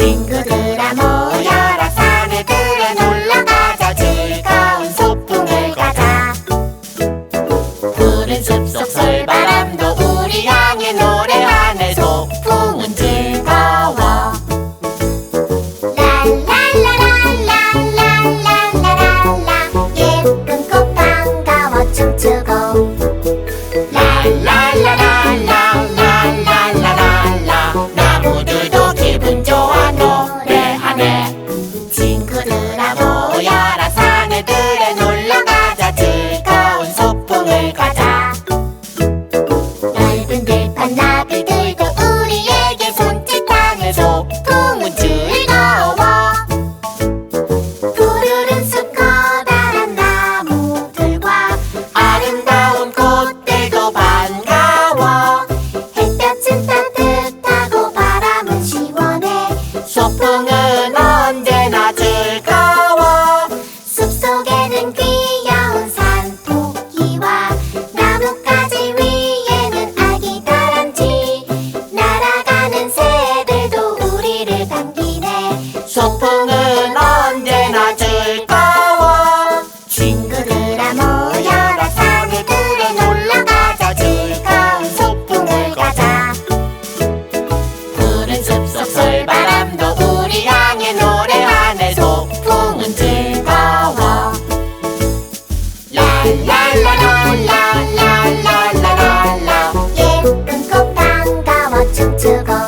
친구들아 모여라. 사내들에 놀러가자. 즐거운 소풍을 가자. 푸른 숲속 솔바람도 우리 향해 노래 급한 나비들도 우리에게 손짓하네서 풍은 즐거워. 푸르른 숲 커다란 나무들과 아름다운 꽃들도 반가워. 햇볕은 따뜻하고 바람은 시원해. 소풍은